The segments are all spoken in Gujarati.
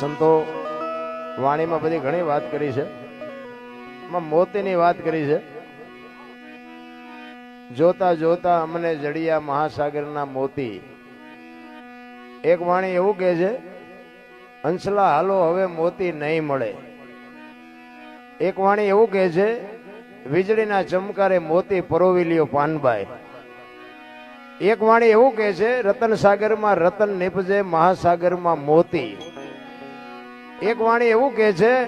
સંતો વાણીમાં બધી ઘણી વાત કરી છે. મોતીની વાત કરી છે. જોતા જોતા અમને જડિયા મહાસાગરના મોતી. એક વાણી એવું કહે છે અંશલા હાલો, હવે મોતી નહીં મળે. એક વાણી એવું કહે છે, વીજળીના ચમકારે મોતી પરોવી લ્યો પાનબાઈ. એક વાણી એવું કહે છે રતન સાગરમાં રતન નીપજે મહાસાગરમાં મોતી. એક વાણી એવું કહે છે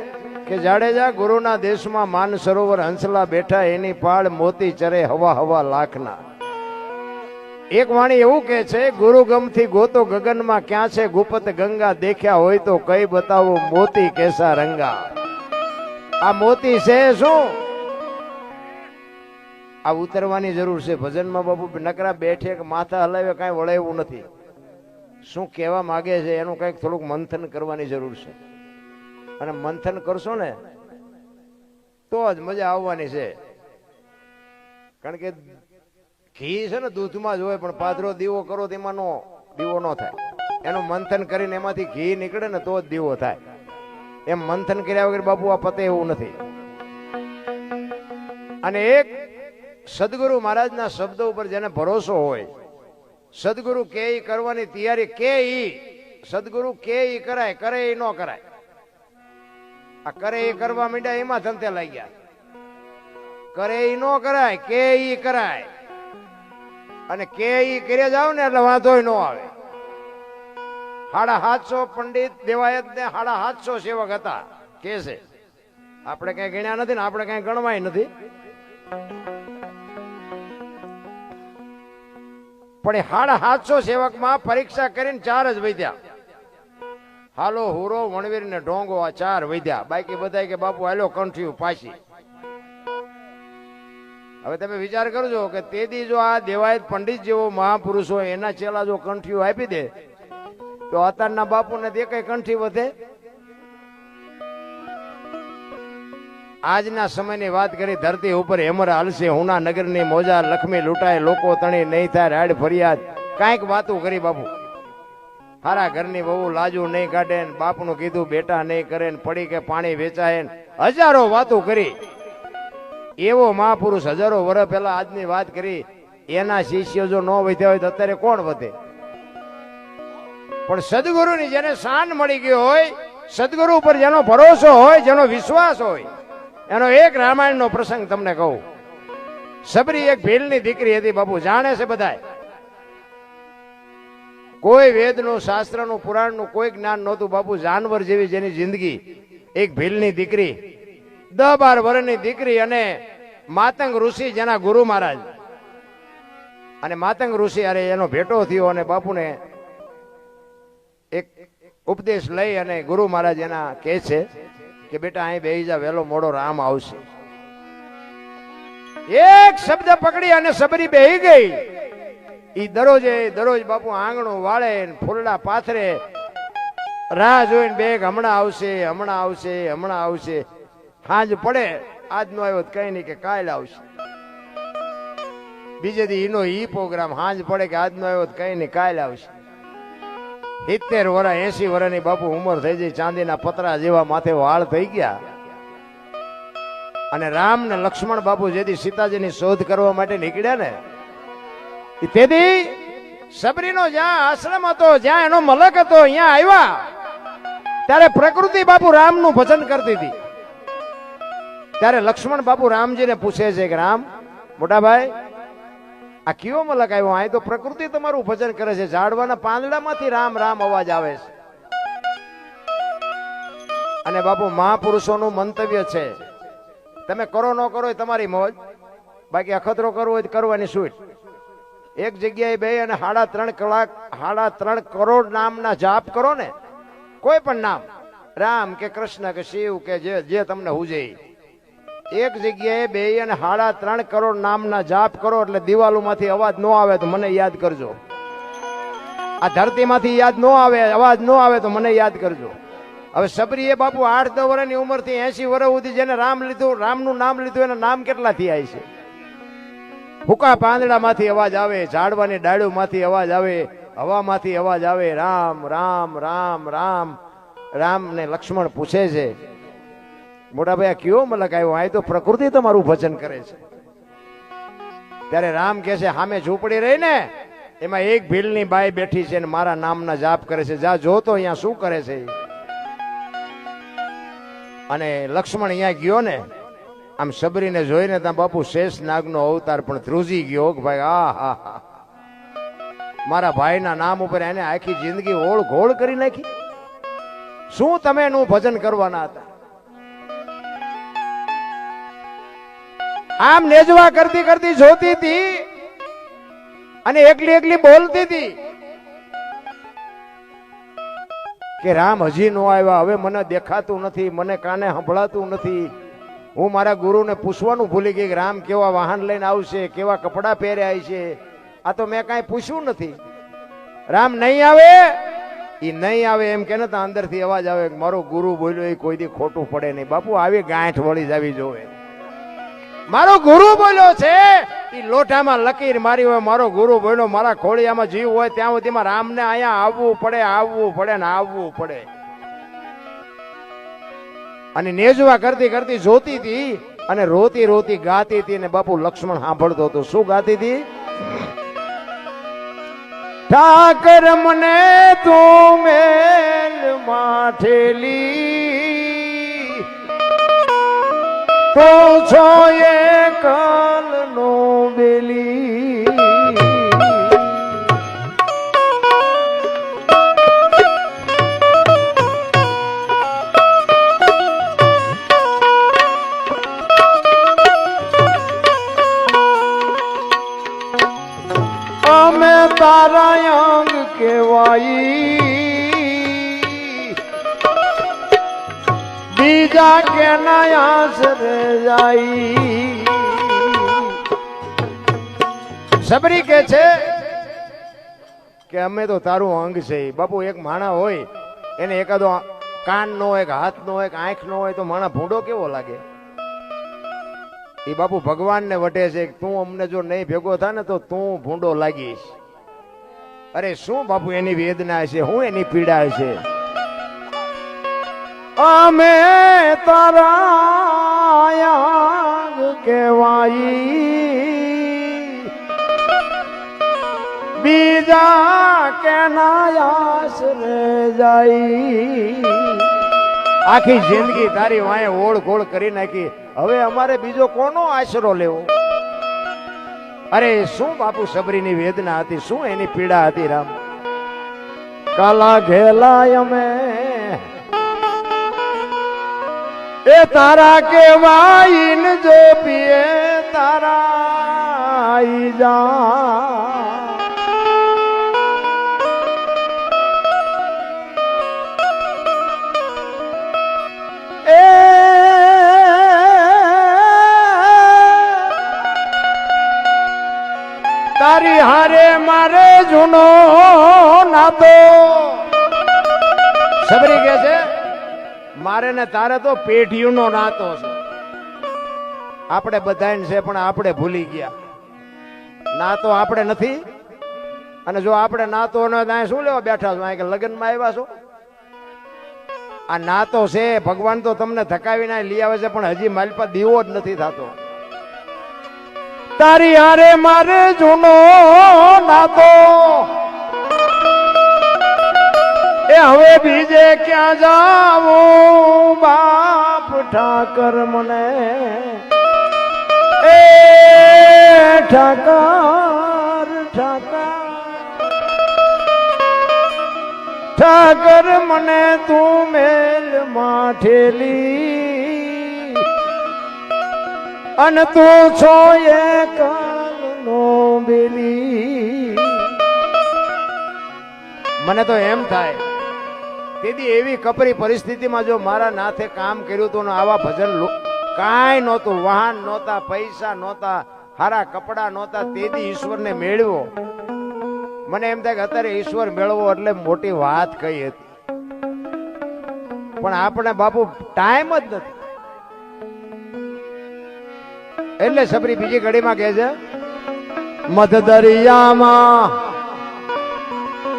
કે જાડેજા ગુરુના દેશમાં માન સરોવર હંસલા બેઠા એની પાળ મોતી ચરે હવા હવા લાખના. એક વાણી એવું કહે છે ગુરુ ગમથી ગોતો ગગનમાં ક્યાં છે ગુપત ગંગા, દેખ્યા હોય તો કઈ બતાવો મોતી કેસા રંગા. આ મોતી છે શું? આ ઉતરવાની જરૂર છે. ભજનમાં બાપુ નકરા બેઠે કે માથા હલાવે કાંઈ વળે એવું નથી. શું કહેવા માગે છે, એનું કંઈક થોડુંક મંથન કરવાની જરૂર છે. અને મંથન કરશો ને, તો જ મજા આવવાની છે. કારણ કે ઘી છે ને દૂધમાં જ હોય, પણ પાદરો દીવો કરો તેમાં નો દીવો ન થાય. એનું મંથન કરીને એમાંથી ઘી નીકળે ને તો જ દીવો થાય. એમ મંથન કર્યા વગર બાપુ આ પતે એવું નથી. અને એક સદગુરુ મહારાજના શબ્દો ઉપર જેને ભરોસો હોય, સદગુરુ કે કરવાની તૈયારી કે ઈ, સદગુરુ કે ઈ કરાય, કરે ઈ ન કરાય. આ કરે એ કરવા માંડ્યા, એમાં ધંધે લાગ્યા. કરે ઈ ન કરાય, કે ઈ કરાય. અને કે ઈ કરે જાવ ને એટલે વાંધો ન આવે. સાડા સાતસો પંડિત દેવાયત ને સાડા સાતસો સેવક હતા. કે છે? આપણે કઈ ગણ્યા નથી ને, આપણે કઈ ગણવાય નથી. પણ એ સાડા સાતસો સેવકમાં પરીક્ષા કરીને ચાર જ વૈદ્યા હાલો, હુરો, વણવીર ને ઢોંગો આ ચાર વૈદ્યા બાકી બધા કે, બાપુ, હાલો, કંઠ્યું પાછી. હવે તમે વિચાર કરજો કે તેથી જો આ દેવાયત પંડિત જેવો મહાપુરુષ હોય, એના ચેલા જો કંઠીઓ આપી દે, તો અત્યારના બાપુને તે કઈ કંઠી વધે? આજના સમયની વાત કરી, ધરતી ઉપર હેમર હાલશે, હુના નગરની મોજા લક્ષ્મી લૂંટાય, લોકો તણી નહીં થાય, રાડ ફરિયાદ. કાંઈક વાતું કરી બાપુ. હારા ઘરની બહુ લાજુ નહીં કાઢે ને બાપનું કીધું બેટા નહીં કરે પડી કે પાણી વેચાય હજારો વાતો કરી. એવો મહાપુરુષ હજારો વર્ષ પહેલા આજની વાત કરી, એના શિષ્યો જો ન વધ્યા હોય તો અત્યારે કોણ વધે? પણ સદગુરુની જેને શાન મળી ગયો હોય, સદગુરુ ઉપર જેનો ભરોસો હોય, જેનો વિશ્વાસ હોય, એનો એક રામાયણનો પ્રસંગ તમને કહું. સબરી એક ભીલની દીકરી હતી બાપુ, જાણે છે બધાય. કોઈ વેદનું, શાસ્ત્રનું, પુરાણનું કોઈ જ્ઞાન નહોતું. બાપુ, જાનવર જેવી જેની જિંદગી. એક ભીલની દીકરી. દ બાર વર્ષની દીકરી અને માતંગ ઋષિ જેના ગુરુ મહારાજ. અને માતંગ ઋષિ, અરે, એનો ભેટો થયો અને બાપુને એક ઉપદેશ લઈ અને ગુરુ મહારાજ એના કહે છે કે, બેટા, અહીં બેહી જા, વહેલો મોડો રામ આવશે. એક શબ્દ પકડી અને સબરી બેહી ગઈ. ઈ દરરોજે દરરોજ બાપુ આંગણું વાળે ફૂલડા પાથરે. રાહ જોઈને બેગ હમણાં આવશે હમણાં આવશે હમણાં આવશે. હાંજ પડે, આજનો આવ્યો કઈ નહીં કે કાલ આવશે. બીજે દી એનો ઈ પ્રોગ્રામ સાંજ પડે કે આજનો આવ્યો કઈ નહીં, કાલ આવશે. સિત્તેર વર્ષ એસી વર્ષની બાપુ ઉંમર થઈ ગઈ ચાંદીના પતરા જેવા માથે વાળ થઈ ગયા. અને રામ ને લક્ષ્મણ બાપુ જેથી સીતાજીની શોધ કરવા માટે નીકળ્યા ને તેથી સબરીનો જ્યાં આશ્રમ હતો, જ્યાં એનો મલક હતો, અહીંયા આવ્યા. ત્યારે પ્રકૃતિ બાપુ રામનું ભજન કરતી હતી. ત્યારે લક્ષ્મણ બાપુ રામજીને પૂછે છે કે, રામ મોટા આ કયો મલક આવ્યો? અહીં તો પ્રકૃતિ તમારું ભજન કરે છે. ઝાડવાના પાંદડામાંથી રામ રામ અવાજ આવે છે. અને બાપુ, મહાપુરુષોનું મંતવ્ય છે. તમે કરો, ન કરો એ તમારી મોજ. બાકી અખતરો કરવો હોય કરવાની છૂટ એક જગ્યાએ બે અને સાડા ત્રણ કલાક સાડા ત્રણ કરોડ નામના જાપ કરો ને, કોઈ પણ નામ, રામ કે કૃષ્ણ કે શિવ કે જે જે તમને હુજે. એક જગ્યાએ બે અને સાડા ત્રણ કરોડ નામના જાપ કરો એટલે દિવાલોમાંથી અવાજ ન આવે તો મને યાદ કરજો. આ ધરતીમાંથી યાદ ન આવે, અવાજ ન આવે તો મને યાદ કરજો. હવે સબરી એ બાપુ આઠ દસ વર્ષની ઉંમરથી એસી વર્ષ સુધી જેને રામ લીધું, રામનું નામ લીધું, એના નામ કેટલા થયા છે ફૂકા પાંદડામાંથી અવાજ આવે, ઝાડવાની ડાળીઓમાંથી અવાજ આવે, હવામાંથી અવાજ આવે, રામ રામ રામ રામ. રામ ને લક્ષ્મણ પૂછે છે, મોટાભાઈ, આ કયો મલક આવ્યો? આ તો પ્રકૃતિ તમારું ભજન કરે છે. ત્યારે રામ કહે છે સામે ઝૂંપડી રહી ને, એમાં એક ભીલની બાઈ બેઠી છે ને મારા નામના જાપ કરે છે. જા જોતો અહીંયા શું કરે છે અને લક્ષ્મણ અહીંયા ગયો ને આમ સબરીને જોઈને ત્યાં બાપુ શેષ નાગનો અવતાર પણ ધ્રુજી ગયો ભાઈ, આ હા મારા ભાઈના નામ ઉપર એને આખી જિંદગી ઓળ ઘોળ કરી નાખી. શું તમે એનું ભજન કરવાના હતા? આમ નેજવા કરતી કરતી જોતી હતી અને એકલી એકલી બોલતી હતી કે રામ હજી નો આવ્યા, હવે મને દેખાતું નથી, મને કાને સંભળાતું નથી. હું મારા ગુરુને પૂછવાનું ભૂલી ગઈ કે રામ કેવા વાહન લઈને આવશે, કેવા કપડાં પહેર્યા છે? આ તો મેં કાંઈ પૂછ્યું નથી. રામ નહીં આવે? એ નહીં આવે એમ કે ને અંદરથી અવાજ આવે મારો ગુરુ બોલ્યો, એ કોઈ દી ખોટું પડે નહીં. બાપુ, આવી ગાંઠ વળી જવી જોવે. મારો ગુરુ બોલ્યો છે એ લોટામાં લકીર મારી હોય, મારો ગુરુ બોલ્યો, મારા ખોળિયામાં જીવ હોય, ત્યાં સુધીમાં રામને અહીંયા આવવું પડે આવવું પડે ને આવવું પડે. અને નેજવા કરતી કરતી જોતી હતી અને રોતી રોતી ગાતી હતી અને બાપુ લક્ષ્મણ સાંભળતો હતો. શું ગાતી હતી? ઠાકર મને તું મેલ માઠેલી. તો છો એ સબરી કે છે કે અમે તો તારું અંગ છે બાપુ એક માણા હોય એને એકાદો કાન નો હોય હાથ નો હોય આંખ નો હોય તો માણા ભૂંડો કેવો લાગે? એ બાપુ ભગવાનને વટે છે તું અમને જો નહીં ભેગો થાય ને તો તું ભૂંડો લાગીશ. અરે શું બાપુ એની વેદના છે? હું એની પીડા છે? અમે તારા કહેવાય બીજા કેના આશરે જાય. આખી જિંદગી તારી વાંએ ઓળ ગોળ કરી નાખી. હવે અમારે બીજો કોનો આશરો લેવો? અરે, શું બાપુ સબરીની વેદના હતી? શું એની પીડા હતી રામ? કાલા ઘેલા અમે એ તારા કેવાઈન જો પીએ તારા જા. તારી હારે મારે જૂનો નાતો. સબરી કે છે? મારે ને તારે તો પેઢીઓનો નાતો છે. આપણે બધાને છે, પણ આપણે ભૂલી ગયા. નાતો આપણે નથી. અને જો આપણે નાતો ન ત્યાં શું લેવા બેઠા છો? કે લગ્નમાં આવ્યા છો? આ નાતો છે, ભગવાન તો તમને થકાવીને લઈ આવે છે, પણ હજી મારી પાસે દીવો જ નથી થતો. તારી હારે મારે જૂનો નાતો. એ હવે બીજે ક્યાં જાવું? બાપ ઠાકર મને. એ ઠાકર ઠાકર. ઠાકર મને તું મેલ માઠેલી. અને તું છો એ કાલનો બેલી. મને તો એમ થાય તેથી એવી કપરી પરિસ્થિતિમાં જો મારા નાથે કામ કર્યું હતું આવા ભજન કાંઈ નહોતું, વાહન નહોતા, પૈસા નહોતા, હારા કપડા નહોતા તેથી ઈશ્વરને મેળવો. મને એમ થાય કે અત્યારે ઈશ્વર મેળવો એટલે મોટી વાત કહી હતી. પણ આપણે બાપુ ટાઈમ જ નથી. એટલે સબરી બીજી ઘડીમાં કહે છે મધ દરિયામાં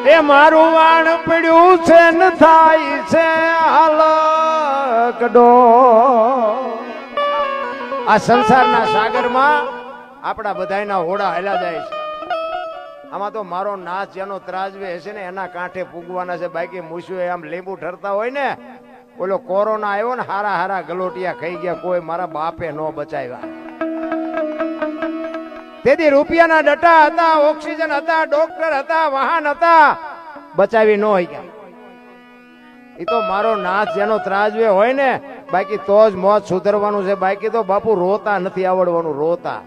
એ મારું વાણ પડ્યું છે, ન થાય છે એકડો આ સંસારના સાગરમાં આપણા બધાયના હોડા હેલા જાય છે. આમાં તો મારો નાચ જેનો ત્રાજવે હશે ને, એના કાંઠે પૂગવાના છે. બાકી મૂસ્યું આમ લીંબુ ઠરતા હોય ને, ઓલો કોરોના આવ્યો ને, હારા હારા ગલોટિયા ખાઈ ગયા, કોઈ મારા બાપે ન બચાવ્યા. તેથી રૂપિયાના ડટા હતા, ઓક્સિજન હતા, ડોક્ટર હતા, વાહન હતા. બચાવી ન ગયા એ તો મારો નાથ જેનો ત્રાજવે હોય ને, બાકી તો જ મોત સુધરવાનું છે. બાકી તો બાપુ રોતા નથી, આવડવાનું, રોતા.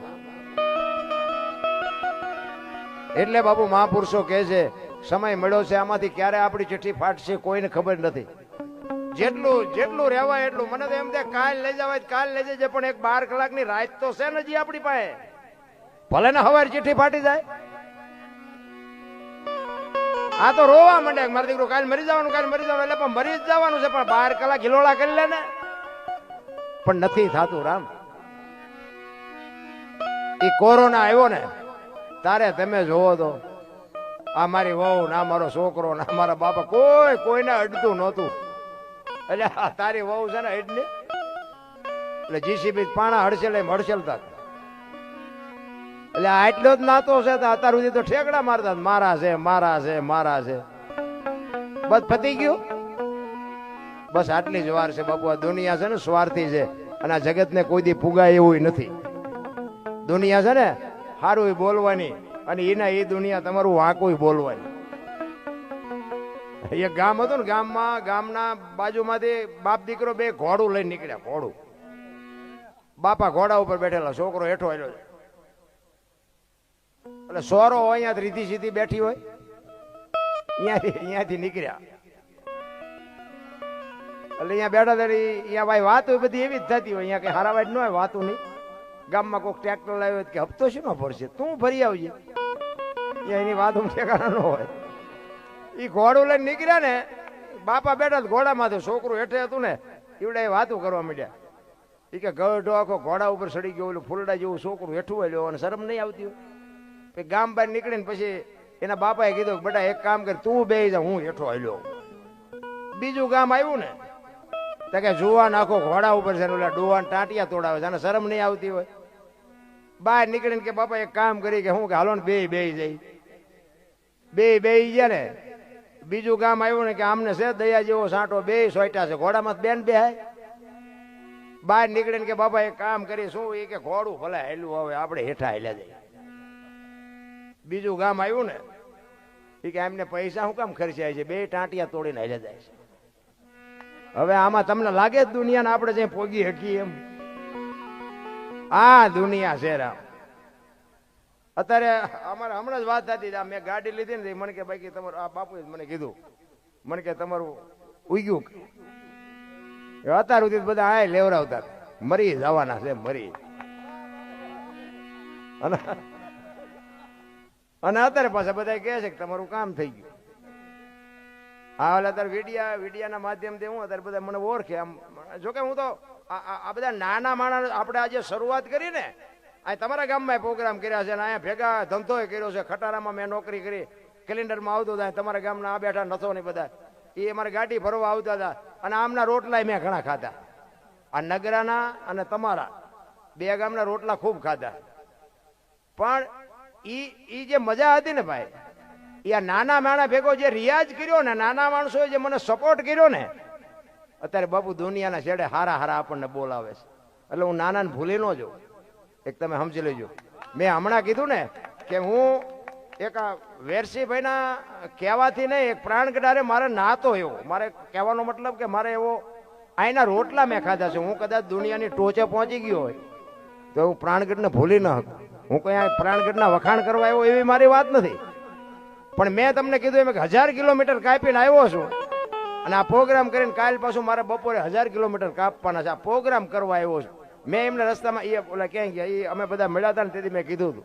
એટલે બાપુ મહાપુરુષો કહે છે, સમય મળ્યો છે, આમાંથી ક્યારે આપણી ચિઠ્ઠી ફાટશે કોઈને ખબર નથી. જેટલું જેટલું રહેવાય એટલું. મને તો એમ કે કાલ લઈ જવાય, કાલ લઈ જજે. પણ એક બાર કલાકની રાત તો છે ને જી આપણી પાસે. ભલે ને હવાર ચીઠી ફાટી જાય. આ તો રોવા માંડે. મારો દીકરો કાલ મરી જવાનું, કાલ મરી જવાનું. એટલે પણ મરી જ જવાનું છે, પણ બાર કલાક હિલોળા કરી લે ને. પણ નથી થતું, રામ. એ કોરોના આવ્યો ને, તારે તમે જોવો તો, આ મારી વહુ ના મારો છોકરો ના મારા બાપા કોઈ, કોઈને અડતું નહોતું. એટલે તારી વહુ છે ને અડને એટલે જીસીબી પાણા હડસેલ એમ હડસેલતા એટલે આટલો જ નાતો છે અત્યાર સુધી તો ઠેકડા મારતા મારા છે મારા છે મારા છે. બસ પતી ગયું? બસ આટલી જ વાર છે બાપુ. આ દુનિયા છે ને સ્વાર્થી છે અને આ જગતને કોઈ દી પુગાય એવું નથી. દુનિયા છે ને સારું બોલવાની અને એના એ દુનિયા તમારું વાંકું બોલવાની. એક ગામ હતું ને ગામમાં, ગામના બાજુમાંથી બાપ દીકરો બે ઘોડું લઈને નીકળ્યા, ઘોડું. બાપા ઘોડા ઉપર બેઠેલા, છોકરો હેઠો આવ્યો એટલે સોરો હોય અહીંયા રીધી સીધી બેઠી હોય. અહીંયાથી નીકળ્યા. એટલે અહીંયા બેઠા ત્યારે અહીંયા ભાઈ વાતો બધી એવી જ થતી હોય. અહીંયા કઈ હારાવાજ ન હોય, વાતું નહીં. ગામમાં કોઈક ટ્રેક્ટર લાવ્યો હોય કે હપ્તો શું ભરશે? તું ભરી આવજે. એની વાત ઠેકાણા ન હોય. એ ઘોડું લઈને નીકળ્યા ને, બાપા બેઠા ઘોડામાં તો છોકરું હેઠે હતું ને એવડે વાતું કરવા માંડ્યા. એ કે ગઢો આખો ઘોડા ઉપર સડી ગયો, ઓલું ફૂલડા જેવું છોકરું હેઠું હોય અને શરમ નહીં આવતી હોય. ગામ બહાર નીકળીને પછી એના બાપાએ કીધું બેટા, એક કામ કર, તું બે જા, હું હેઠો હાલ્યો. બીજું ગામ આવ્યું ને, તો કે જુવા નાખો ઘોડા ઉપર છે ઓલા ડોવાન ટાંટિયા તોડાવે છે અને શરમ નહીં આવતી હોય. બહાર નીકળીને કે બાપા, એક કામ કરી કે હું કે હાલો ને બે બે જઈ. બે બે ગયા ને, બીજું ગામ આવ્યું ને કે આમને છે દયા જેવો સાંટો બે સોયટા છે, ઘોડામાં બેન બે બહાર નીકળીને કે બાપા, એક કામ કરી શું એ કે ઘોડું ભલે હેલું હવે આપણે હેઠા હેલ્યા જાય. બીજું ગામ આવ્યું ને એ કે એમને પૈસા શું કામ ખર્ચાય છે? બે ટાંટિયા તોડીને હેલે જાય છે. હવે આમાં તમને લાગે જ દુનિયાને આપણે જે પોગી હકીએ એમ? આ દુનિયા છે રામ. અત્યારે અમારે હમણાં જ વાત હતી, મેં ગાડી લીધી ને મને કે બાકી તમારું આ બાપુએ મને કીધું. મને કે તમારું ઉગ્યું અત્યાર સુધી બધા આ લેવરાવતા મરી જવાના છે મરી. અને અને અત્યારે પાછા બધા કહે છે કે તમારું કામ થઈ ગયું. હા એટલે અત્યારે વિડિયા, વિડિયાના માધ્યમથી હું અત્યારે બધા મને ઓળખે. આમ, જોકે હું તો આ- બધા નાના માણસ આપણે આજે શરૂઆત કરી ને આ તમારા ગામમાં પ્રોગ્રામ કર્યા છે અને અહીંયા ભેગા ધંધો કર્યો છે. ખટારામાં મેં નોકરી કરી, કેલેન્ડરમાં આવતો હતા તમારા ગામના આ બેઠા નથો નહીં બધા. એ અમારે ગાડી ભરવા આવતા હતા અને આમના રોટલા મેં ઘણા ખાધા. આ નગરાના અને તમારા. બે ગામના રોટલા ખૂબ ખાધા. પણ ઈ ઈ જે મજા હતી ને ભાઈ એ આ નાના માણા ભેગો જે રિયાઝ કર્યો ને, નાના માણસોએ જે મને સપોર્ટ કર્યો ને, અત્યારે બાપુ દુનિયાના છેડે હારા હારા આપણને બોલાવે છે. એટલે હું નાનાને ભૂલી ન જાઉં. એક તમે સમજી લેજો. મેં હમણાં કીધું ને કે હું એક વેરસીભાઈના કહેવાથી નહીં, એક પ્રાણ કઢારે મારે નાતો એવો. મારે કહેવાનો મતલબ કે મારે એવો આઈના રોટલા મેં ખાધા છે. હું કદાચ દુનિયાની ટોચે પહોંચી ગયો હોય તો હું પ્રાણગઢને ભૂલી ન શકું. હું કઈ આ પ્રાણગઢના વખાણ કરવા આવ્યો એવી મારી વાત નથી. પણ મેં તમને કીધું એમ કે હજાર કિલોમીટર કાપીને આવ્યો છું અને આ પ્રોગ્રામ કરીને કાલ પાછું મારે બપોરે હજાર કિલોમીટર કાપવાના છે. આ પ્રોગ્રામ કરવા આવ્યો છું. મેં એમને રસ્તામાં એ ઓલા ક્યાં ગયા? એ અમે બધા મળ્યા હતા ને તેથી મેં કીધું હતું.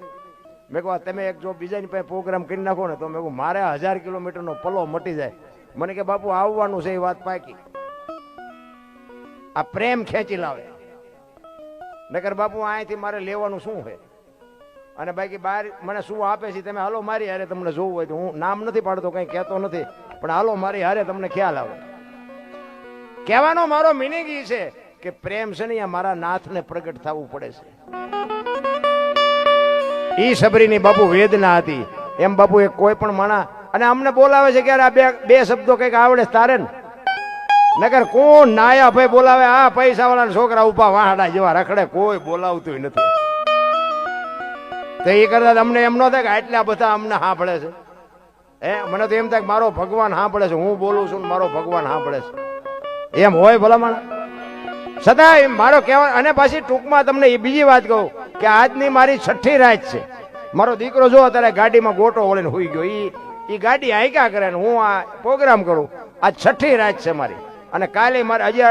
મેં કહું તમે એક જો બીજાની પાસે પ્રોગ્રામ કરી નાખો ને તો મેં કહું મારે હજાર કિલોમીટરનો પલો મટી જાય. મને કે, બાપુ, આવવાનું છે એ વાત પાકી. આ પ્રેમ ખેંચી લાવે. નકર, બાપુ અહીંથી મારે લેવાનું શું છે? અને બાકી બહાર મને શું આપે છે તમે હાલો મારી હારે તમને જોવું હોય તો હું નામ નથી પાડતો, કંઈ કહેતો નથી. પણ હાલો મારી હારે તમને ખ્યાલ આવે. કહેવાનો મારો મિનિંગ એ છે કે પ્રેમ છે ને અહીંયા મારા નાથને પ્રગટ થવું પડે છે. ઈ સબરીની બાપુ વેદના હતી. એમ બાપુ એ કોઈ પણ માણા અને અમને બોલાવે છે કે યાર આ બે બે શબ્દો કંઈક આવડે તારે ને? નગર કોણ નાયા ભાઈ બોલાવે? આ પૈસા વાળા છોકરા ઊભા વાહડા જેવા રખડે, કોઈ બોલાવતું નથી. તો એ કરતા અમને એમ ન થાય કે આટલા બધા અમને સાંભળે છે. હે, મને તો એમ થાય કે મારો ભગવાન સાંભળે છે. હું બોલું છું મારો ભગવાન સાંભળે છે. એમ હોય ભલામણ? છતાં એમ મારો કહેવા અને પાછી ટૂંકમાં તમને એ બીજી વાત કહું કે આજની મારી છઠ્ઠી રાત છે. મારો દીકરો જો અત્યારે ગાડીમાં ગોટો વળીને હોઈ ગયો એ એ ગાડી આયકા કરે ને હું આ પ્રોગ્રામ કરું? આ છઠ્ઠી રાત છે મારી. અને કાલે મારે હજી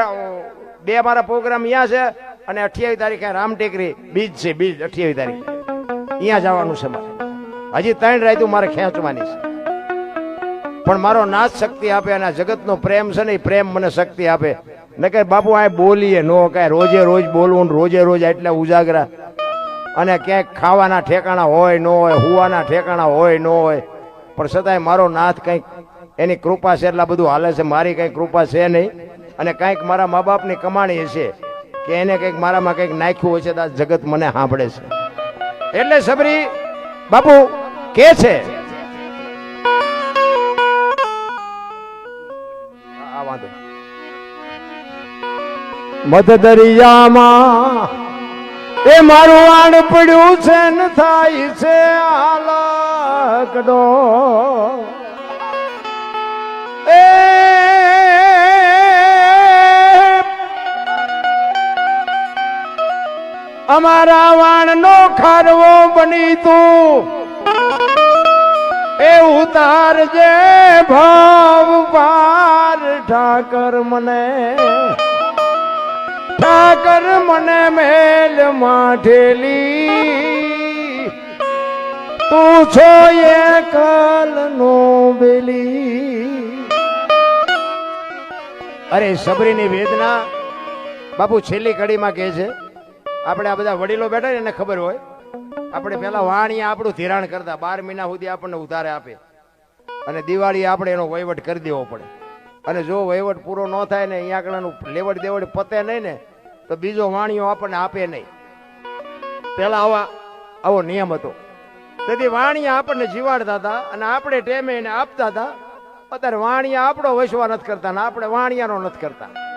બે મારા પ્રોગ્રામ અહીંયા છે અને અઠ્યાવીસ તારીખે રામટેકરી બીજ છે, બીજ અઠ્યાવીસ તારીખે. અહીંયા જવાનું છે મારે. હજી ત્રણ રાયતું મારે ખેંચવાની છે. પણ મારો નાથ શક્તિ આપે અને જગતનો પ્રેમ છે ને એ પ્રેમ મને શક્તિ આપે. નકર બાપુ, આ બોલીએ, નો કાંઈ રોજે રોજ બોલવું ને રોજે રોજ એટલે ઉજાગરા. અને ક્યાંક ખાવાના ઠેકાણા હોય, ન હોય, હુવાના ઠેકાણા હોય, ન હોય. પણ છતાંય મારો નાથ કંઈક એની કૃપા છે એટલા બધું હાલે છે. મારી કંઈ કૃપા છે નહીં. અને કંઈક મારા મા બાપની કમાણી હશે કે એને કંઈક મારામાં કંઈક નાખ્યું હોય છે તો જગત મને સાંભળે છે. એટલે સબરી બાપુ કે છે? મધ દરિયામાં એ મારું આણ પડ્યું છે ને થાય છે હાલકડો. એ અમારા વાણનો ખારવો બની તું. એ ઉતારજે ભાવ પાર, ઠાકર મને. ઠાકર મને મેલ માઠેલી. તું છો એ કલ નો બેલી. અરે, સબરીની વેદના બાપુ છેલ્લી કડીમાં કહે છે આપણે આ બધા વડીલો બેઠા ને, એને ખબર હોય. આપણે પેલા વાણી આપણું ધિરાણ કરતા બાર મહિના સુધી આપણને ઉધારે આપે. અને દિવાળી આપણે એનો વહીવટ કરી દેવો પડે. અને જો વહીવટ પૂરો ન થાય ને, અહીંયા આગળનું લેવડ દેવડ પતે નહીં ને, તો બીજો વાણીઓ આપણને આપે નહીં. પેલા આવા, આવો નિયમ હતો. તેથી વાણિયા આપણને જીવાડતા હતા અને આપણે ટેમે એને આપતા હતા. અત્યારે વાણિયા આપણો વસવા નથી કરતા ને આપણે વાણિયાનો નથી કરતા.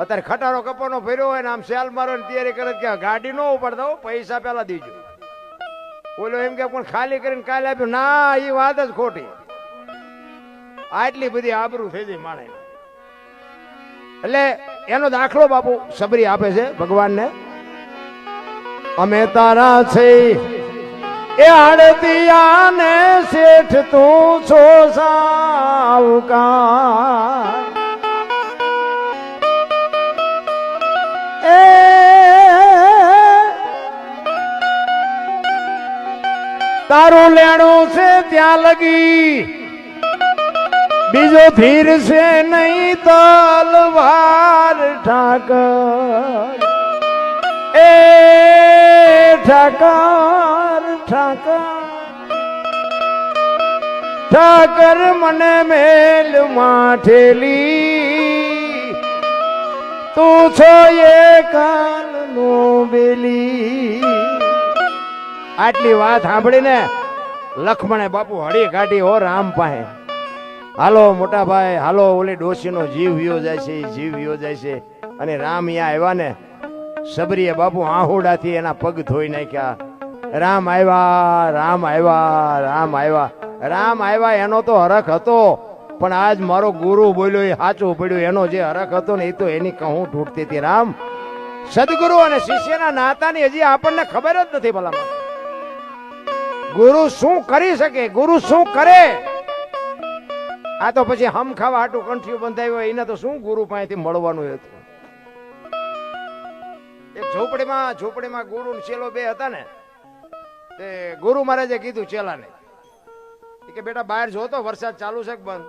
અત્યારે ખટારો કપાનો ફેર્યો હોય ને આમ સેલ મારો તૈયારી કરે કે ગાડી નો ઉપાડતા પૈસા પેલા દીજો. ઓલો એમ કે પણ ખાલી કરીને કાલે આપ્યું. ના એ વાત જ ખોટી. આટલી બધી આબરૂ થઈ ગઈ માણે એટલે એનો દાખલો બાપુ સબરી આપે છે ભગવાનને. અમે તારા છે. એ આડતિયા ને શેઠ તું છો સાવકાર તારું લેણું છે ત્યાં લગી. બીજો ધીર છે નહીં તલવાર ઠાકર. એ ઠાકર ઠાકર. ઠાકર મને મેલ માઠેલી. તું છો એ કાલ નો બેલી. આટલી વાત સાંભળીને લખમણે બાપુ હળી કાઢી, હો રામ પાસે. હાલો મોટા ભાઈ, હાલો ઓલી ડોશીનો જીવ વિયો જાય છે જીવ વિયો જાય છે. અને રામ અહીંયા આવ્યા ને, સબરીએ બાપુ આહુડાથી એના પગ ધોઈ નાખ્યા. રામ આવ્યા રામ આવ્યા રામ આવ્યા. રામ આવ્યા એનો તો હરખ હતો, પણ આજ મારો ગુરુ બોલ્યો એ સાચું પડ્યું. એનો જે હરખ હતો ને એ તો એની કહું તૂટતી હતી. રામ, સદગુરુ અને શિષ્યના નાતાની હજી આપણને ખબર જ નથી ભલામાં ગુરુ શું કરી શકે? ગુરુ શું કરે? આ તો પછી હમ ખાવા હાટું કંઠિયું બંધાયું હોય, એને તો શું ગુરુ પાસેથી મળવાનું હતું? એક ઝોપડીમાં ઝોપડીમાં ગુરુ ચેલો બે હતા ને, તે ગુરુ મહારાજે કીધું ચેલાને કે બેટા બહાર જોતો વરસાદ ચાલુ છે બંધ?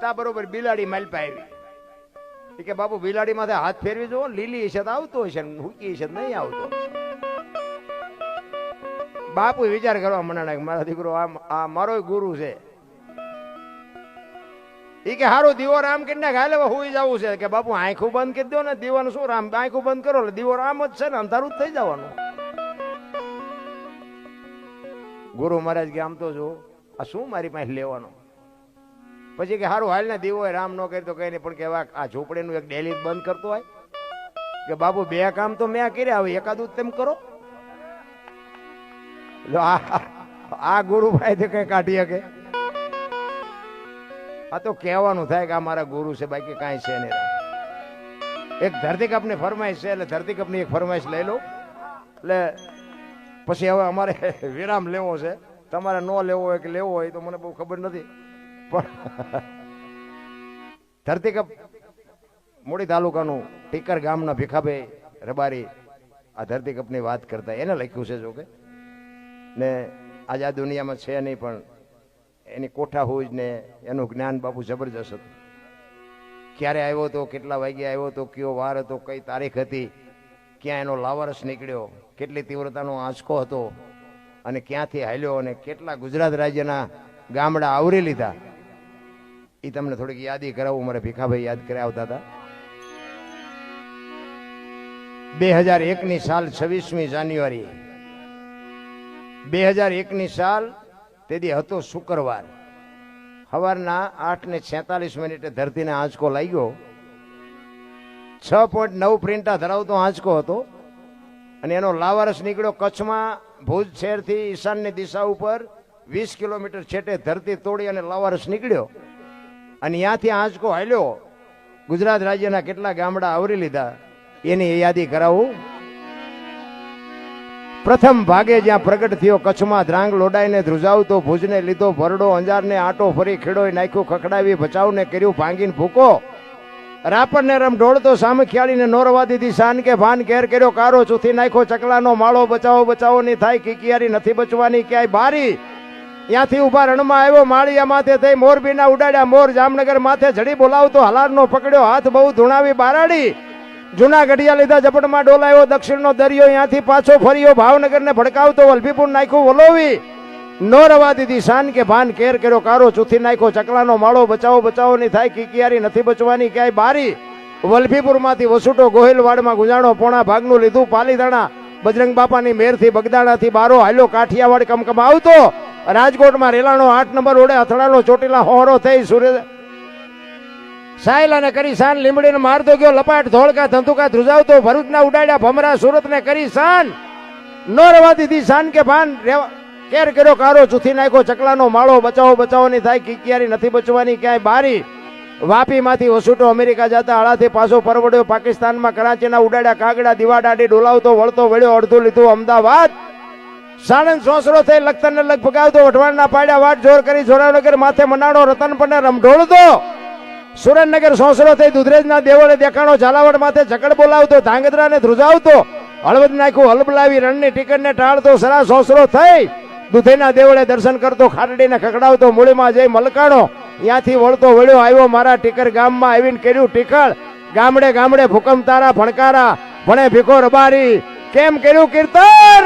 તા બરોબર બિલાડી માલ આવી. કે બાપુ બિલાડી માથે હાથ ફેરવી જુઓ લીલી છે તો આવતો હશે હુકી છે નહીં આવતો. બાપુ વિચાર કરવા મનાણા કે દીકરો આમ આ મારો ગુરુ છે. એ કે સારું દીવો રામ કરીને હાલે હવે જવું છે. કે બાપુ, આંખું બંધ કરી દો ને. દીવાનું શું રામ? આંખું બંધ કરો એટલે દીવો રામ જ છે ને. અંધારું જ થઈ જવાનું. ગુરુ મહારાજ કે, આમ તો જો, આ શું મારી પાસે લેવાનો? પછી કે સારું હાલ ને દીવો હોય રામ ન કરી તો કઈ નહીં. પણ કેવા આ ઝૂંપડીનું એક ડેલી બંધ કરતો હોય. કે, બાપુ, બે કામ તો મેં કર્યા. હવે એકાદું તેમ કરો. આ ગુરુભાઈ તો કઈ કાઢી શકે. આ તો કહેવાનું થાય કે આ મારા ગુરુ છે, બાકી કાંઈ છે નહીં એક ધરતીકપની ફરમાઈશ છે, એટલે ધરતીકપની એક ફરમાઈશ લઈ લો એટલે પછી હવે અમારે વિરામ લેવો છે. તમારે ન લેવો હોય કે લેવો હોય તો મને બહુ ખબર નથી. પણ ધરતીકપ મોડી તાલુકાનું ટીકર ગામના ભીખાભાઈ રબારી આ ધરતીકપની વાત કરતા એને લખ્યું છે જોકે. ને આજ આ દુનિયામાં છે નહીં, પણ એની કોઠા હોય ને એનું જ્ઞાન બાપુ જબરજસ્ત હતું. ક્યારે આવ્યો તો કેટલા વાગ્યે આવ્યો તો કયો વાર હતો, કઈ તારીખ હતી, ક્યાં એનો લાવારસ નીકળ્યો, કેટલી તીવ્રતાનો આંચકો હતો, અને ક્યાંથી હાલ્યો, અને કેટલા ગુજરાત રાજ્યના ગામડા આવરી લીધા એ તમને થોડીક યાદી કરાવું, મારે ભીખાભાઈ યાદ કરાવતા હતા. બે હજાર એકની સાલ છવ્વીસમી જાન્યુઆરી બે હજાર એકની સાલ, તેથી હતો શુક્રવાર. સવારના આઠ ને છેતાલીસ મિનિટે ધરતીને આંચકો લાગ્યો. છ પોઈન્ટ નવ પ્રિન્ટા ધરાવતો આંચકો હતો અને એનો લાવારસ નીકળ્યો કચ્છમાં ભુજ શહેરથી ઈશાનની દિશા ઉપર. વીસ કિલોમીટર છેટે ધરતી તોડી અને લાવારસ નીકળ્યો અને ત્યાંથી આંચકો હાલ્યો. ગુજરાત રાજ્યના કેટલા ગામડા આવરી લીધા, એની યાદી કરાવું. પ્રથમ ભાગે જ્યાં પ્રગટ થયો કચ્છમાં ધ્રાંગ લોડાઈને ધ્રુજાવતો, ભુજને લીધો ભરડો, અંજારને આટો ફરી ખેડોય નાખ્યું, ખખડાવી બચાવને કર્યું ભાંગીને ભૂકો. રાપરને રમ ઢોળતો સામે ખ્યાળીને નોરવા દીધી શાન કે ભાન કેર કર્યો કારો, ચૂથી નાખ્યો ચકલાનો માળો, બચાવો બચાવો નહીં થાય કિકિયારી નથી બચવાની, ક્યાંય બારી. ત્યાંથી ઊભા રણમાં આવ્યો, માળિયા માથે થઈ, મોરબીના ઉડાડ્યા, મોર જામનગર માથે જડી બોલાવતો, હલારનો પકડ્યો, હાથ બહુ ધૂણાવી બારાડી. જૂના ગઢિયા લીધા ઝપટમાં ડોલાયો દક્ષિણનો દરિયો ત્યાંથી પાછો ફર્યો, ભાવનગરને ભડકાવતો વલભીપુર નાખ્યું વલોવી. નો રવા દીધી શાન કે ભાન, કેર કર્યો કારો, ચૂથી નાખ્યો ચકલાનો માળો, બચાવો બચાવો નહીં થાય કિકિયારી, નથી બચવાની ક્યાંય બારી. વલભીપુરમાંથી વસુટો ગોહિલવાડમાં ગુંજાણો, પોણા ભાગનું લીધું પાલીદાણા. બજરંગ બાપાની મેરથી બગદાણાથી બારો હાલ્યો કાઠિયાવાડ કમકમ આવતો રાજકોટમાં રેલાનો આઠ નંબર ઓડે અથડાનો ચોટીલા હોરો થઈ સુરેશ સાયલાને કરી શાન લીમડીને મારતો ગયો, લપાટ, ધોળકા, ધંધુકા, ધ્રુજાવતો, ભરૂચના ઉડાડ્યા, ભમરા, સુરતને કરી શાન નો રવા દીધી શાન કે ભાન રેવા કેર કર્યો, કારો ચૂથી નાખ્યો, ચકલાનો માળો, બચાવો બચાવો ની થાય, કિકિયારી નથી બચવાની, ક્યાંય બારી. વાપીમાંથી વસુટો અમેરિકા જતા હળાથી પાછો પરવડ્યો, પાકિસ્તાનમાં કરાચીના ઉડાડ્યા, કાગડા દિવાડાડી ડોલાવતો, વળતો, વળ્યો, અડધું લીધું, અમદાવાદ. સાણંદ સોસરો થઈ, લખતરને લગ ભગાવતો વઢવાણના પાડ્યા, વાટ જોર કરી, જોરાવનગર માથે મનાડો રતન પણ રમઢોળતો. સુરેન્દ્રનગર સોસરોથી દુધરેજના દેવળે દેખાણો ઝાલાવાડ માથે ઝકડ બોલાવતો ધાંગધ્રાને ધ્રુજાવતો, હળવદ નાખ્યું હલબલાવી રણની ટિકટને ટાળતો, સરા સોસરો થઈ દુધેના દેવળે દર્શન કરતો, ખાટડીને ખકડાવતો મૂળીમાં જઈ મલકાણો ત્યાંથી વળતો વળ્યો, આવ્યો મારા ટીકર ગામમાં આવીને કર્યું ટીકળ ગામડે ગામડે ભૂકંપ તારા ફણકારા ભણે ભીખો રબારી. કેમ કર્યું કીર્તન?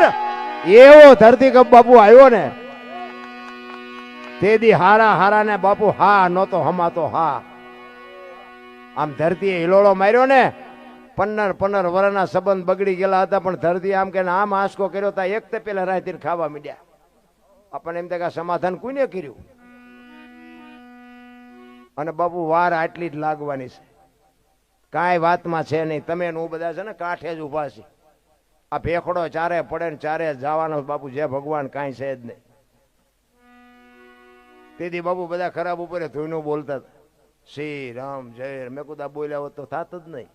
એવો ધરતી કપ બાપુ આવ્યો ને. તે દી હારા હારા ને બાપુ હા નહોતો, હમાતો હા. આમ ધરતીએ હિલોળો માર્યો ને પંદર પંદર વરના સંબંધ બગડી ગયેલા હતા, પણ ધરતી આમ કે આમ આંસકો કર્યો તા, એક તે પેલા રાતે ખાવા મીડ્યા. આપણને એમ કે સમાધાન કોઈને કર્યું? અને બાપુ, વાર આટલી જ લાગવાની છે. કાંઈ વાતમાં છે નહીં. તમે હું બધા છે ને કાંઠે જ ઊભા છે આ ભેખડો ચારે પડે ને ચારે જવાનો બાપુ, જે ભગવાન કાંઈ છે જ નહીં. તેથી બાપુ બધા ખરાબ ઉપર ધોઈનું બોલતા હતા. શ્રી રામ જય મેં કુદા બોલ્યા હોત તો થાત જ નહીં.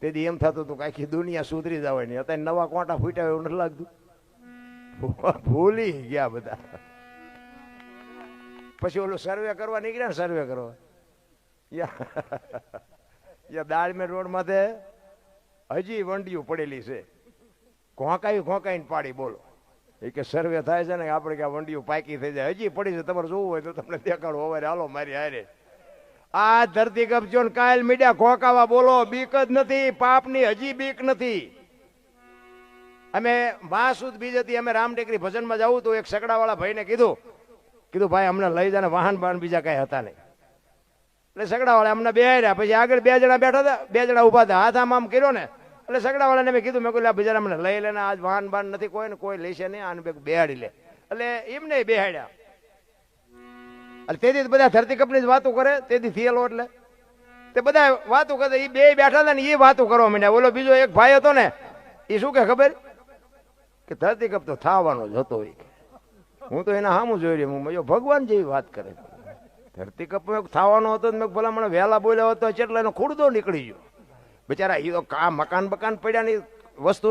તેથી એમ થતું હતું કે આખી દુનિયા સુધરી જવાની. અત્યારે નવા કોટા ફૂટ્યા એવું નથી લાગતું. ભૂલી ગયા બધા. પછી ઓલું સર્વે કરવા નીકળ્યા ને સર્વે કરવા. યા દાળમેર રોડ માથે હજી વંડિયું પડેલી છે. ઘોંકાઈ ઘોંકાઈને પાડી, બોલો. એ કે સર્વે થાય છે ને આપણે કે આ વંડિયું પાકી થઈ જાય. હજી પડી છે, તમારે જોવું હોય તો તમને દેખાડો. હવે હાલો મારી હારે. આ ધરતી કપજો ને કાયલ મીડિયા ખોકાવા બોલો, બીક જ નથી, પાપની હજી બીક નથી. અમે વાસુદ બીજ હતી અમે રામટેકરી ભજનમાં જવું તો એક સકડાવાળા ભાઈને કીધું કીધું, ભાઈ, અમને લઈ જાને વાહન બાહન બીજા કઈ હતા નહીં. એટલે સગડાવાળા અમને બે રહ્યા પછી આગળ બે જણા બેઠા હતા, બે જણા ઊભા હતા, હાથ આમ આમ કર્યો ને, એટલે સગડાવાળાને મેં કીધું, મેં કહ્યું બીજા બિચારા મને લઈ લેને આજ વાહન બાન નથી, કોઈ ને કોઈ લેશે નહીં, આને બે બેહાડી લે. એટલે એમને બેહાડ્યા. એટલે તેથી બધા ધરતીકપની વાતો કરે, તેથી થયેલો એટલે. તે બધા વાતો કરે એ બે બેઠા હતા ને એ વાતો કરવા માંડ્યા. ઓલો બીજો એક ભાઈ હતો ને એ શું કે ખબર? કે ધરતીકપ તો થવાનો જ હતો એ હું તો એના સામું જોઈ રહ્યો, હું ભગવાન જેવી વાત કરે. ધરતી કપ થવાનો હતો ને ભલા મને વહેલા બોલ્યો હતો એટલે એનો ખૂડદો નીકળી ગયો. બિચારા એ તો કા મકાન બકાન પડ્યા ની વસ્તુ